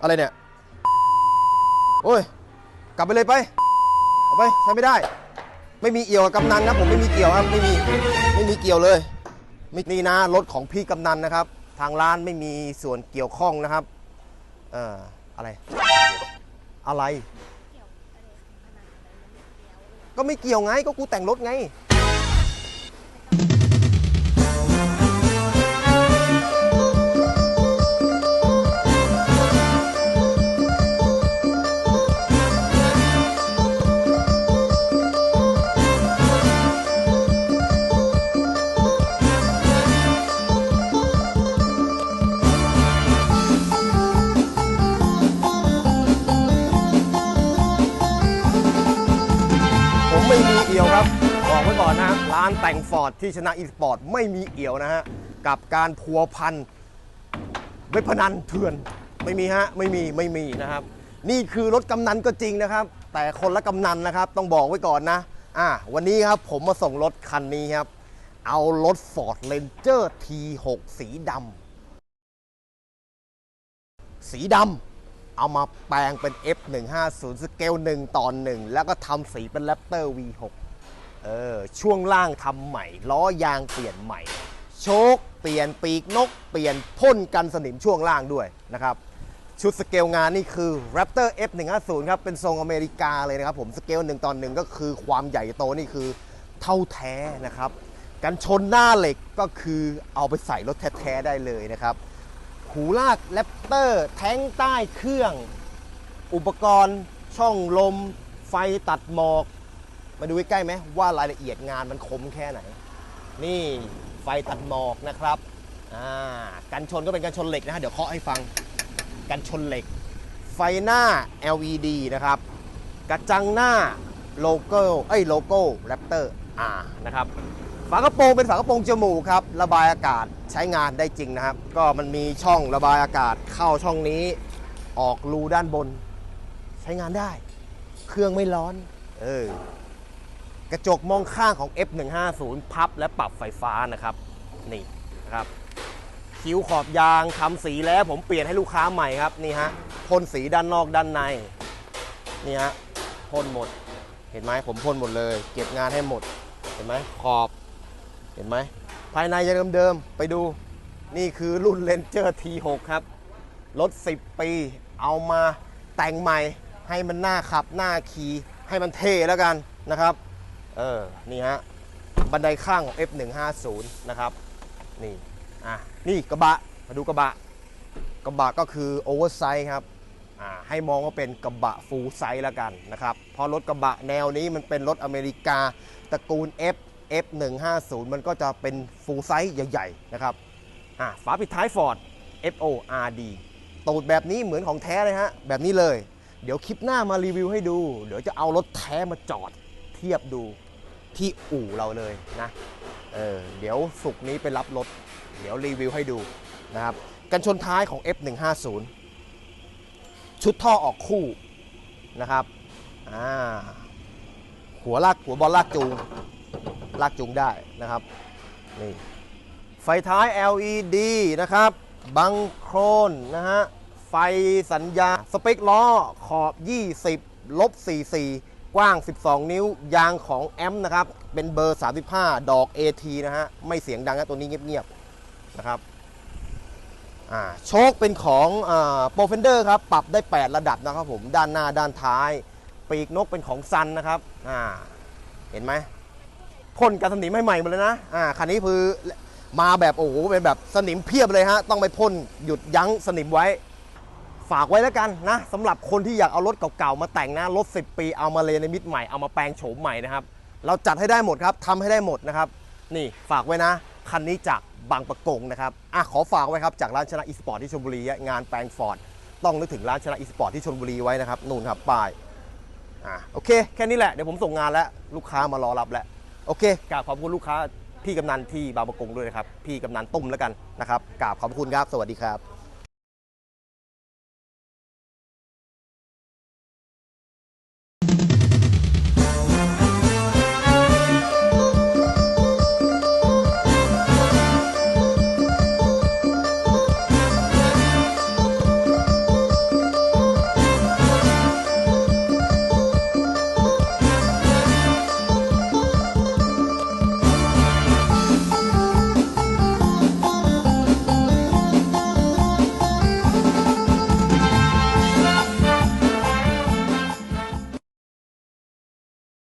อะไรเนี่ย โอ้ย กลับไปเลยไป เอาไปใช้ไม่ได้ ไม่มีเอี่ยวกับกำนันครับผมไม่มีเกี่ยวครับ ไม่มี ไม่มีเกี่ยวเลยไม่นี่นะรถของพี่กำนันนะครับ ทางร้านไม่มีส่วนเกี่ยวข้องนะครับ เอ่อ อะไร อะไร ก็ไม่เกี่ยวไง ก็กูแต่งรถไง ผมไม่มีเอี่ยวครับบอกไว้ก่อนนะ ร้านแต่งฟอร์ดที่ชนะอีสปอร์ตไม่มีเอี่ยวนะฮะ กับการพัวพันเว็บพนันเถื่อนไม่มีฮะ ไม่มีไม่มีนะครับ นี่คือรถกำนันก็จริงนะครับ แต่คนละกำนันนะครับ ต้องบอกไว้ก่อนนะอะวันนี้ครับผมมาส่งรถคันนี้ครับ เอารถ Ford Ranger T6 สีดำสีดำ เอามาแปลงเป็น F150 สเกล1ต่อ1แล้วก็ทำสีเป็น Raptor V6 เออช่วงล่างทำใหม่ ล้อยางเปลี่ยนใหม่ โชคเปลี่ยนปีกนก เปลี่ยนพ่นกันสนิมช่วงล่างด้วยนะครับ ชุดสเกลงานนี่คือ Raptor F150 ครับ เป็นทรงอเมริกาเลยนะครับผม สเกล1ต่อ1ก็คือความใหญ่โตนี่คือเท่าแท้นะครับ กันชนหน้าเหล็กก็คือเอาไปใส่รถแท้ๆได้เลยนะครับ หูลากแรปเตอร์ แท้งใต้เครื่อง อุปกรณ์ช่องลม ไฟตัดหมอก มาดูใกล้ๆไหมว่ารายละเอียดงานมันคมแค่ไหน นี่ไฟตัดหมอกนะครับอ่ากันชนก็เป็นกันชนเหล็กนะฮะเดี๋ยวเคาะให้ฟังกันชนเหล็ก ไฟหน้า LED นะครับ กระจังหน้าโลโก้เอ้ยโลโก้แรปเตอร์อ่านะครับ ฝากระโปรงเป็นฝากระโปรงจมูกครับระบายอากาศใช้งานได้จริงนะครับ ก็มันมีช่องระบายอากาศเข้าช่องนี้ออกรูด้านบน ใช้งานได้ เครื่องไม่ร้อน เออกระจกมองข้างของ F150 พับและปรับไฟฟ้านะครับ นี่นะครับ คิ้วขอบยางทำสีแล้วผมเปลี่ยนให้ลูกค้าใหม่ครับนี่ฮะพ่นสีด้านนอกด้านใน นี่ฮะพ่นหมด เห็นไหมผมพ่นหมดเลย เก็บงานให้หมด เห็นไหมขอบ ห็นไหมภายในยังเดิมๆไปดูนี่คือรุ่น Ranger T6 ครับ รถ 10 ปี เอามาแต่งใหม่ ให้มันหน้าขับหน้าขี่ให้มันเท่แล้วกันนะครับ เออ นี่ฮะ บันไดข้างของ F150 นะครับ นี่ อะ นี่กระบะ มาดูกระบะ กระบะก็คือโอเวอร์ไซส์ครับ อ่า ให้มองว่าเป็นกระบะฟูลไซส์แล้วกันนะครับ เพราะรถกระบะแนวนี้มันเป็นรถอเมริกาตระกูล F F150 มันก็จะเป็นฟูลไซส์ใหญ่ๆนะครับอ่าฝาปิดท้าย Ford FORD ตูดแบบนี้เหมือนของแท้เลยฮะ แบบนี้เลย เดี๋ยวคลิปหน้ามารีวิวให้ดู เดี๋ยวจะเอารถแท้มาจอดเทียบดูที่อู่เราเลยนะ เออ เดี๋ยวสุกนี้ไปรับรถ เดี๋ยวรีวิวให้ดูนะครับ กันชนท้ายของ F150 ชุดท่อออกคู่นะครับ อ่า หัวลากหัวบอลลากจูง ลากจูงได้นะครับนี่ไฟท้าย LED นะครับบังโครนนะฮะไฟสัญญาสเปคล้อขอบ 20ลบ44 กว้าง 12 นิ้ว ยางของแอมนะครับ เป็นเบอร์ 35 ดอก AT นะฮะ ไม่เสียงดังนะตัวนี้เงียบๆนะครับโชคเป็นของโปรเฟนเดอร์ครับ ปรับได้ 8 ระดับนะครับผม ด้านหน้าด้านท้าย ปีกนกเป็นของซันนะครับเห็นไหม พ่นกันสนิมให้ใหม่หมดเลยนะอ่าคันนี้คือมาแบบโอ้โหเป็นแบบสนิมเพียบเลยฮะต้องไปพ่นหยุดยั้งสนิมไว้ ฝากไว้แล้วกันนะสำหรับคนที่อยากเอารถเก่าๆมาแต่งนะรถ 10 ปีเอามาเลในมิตใหม่เอามาแปลงโฉมใหม่นะครับเราจัดให้ได้หมดครับทำให้ได้หมดนะครับ นี่ฝากไว้นะ คันนี้จากบางประกงนะครับอะขอฝากไว้ครับจากร้านชนะอีสปอร์ตที่ชลบุรีงานแปลงฟอร์ดต้องนึกถึงร้านชนะอีสปอร์ตที่ชลบุรีไว้นะครับนู่นครับป้ายอะโอเค แค่นี้แหละเดี๋ยวผมส่งงานแล้วลูกค้ามารอรับแล้ว โอเคกราบขอบคุณลูกค้าพี่กำนันที่บางประกงด้วยนะครับ พี่กำนันตุ้มแล้วกันนะครับกราบขอบคุณครับ สวัสดีครับ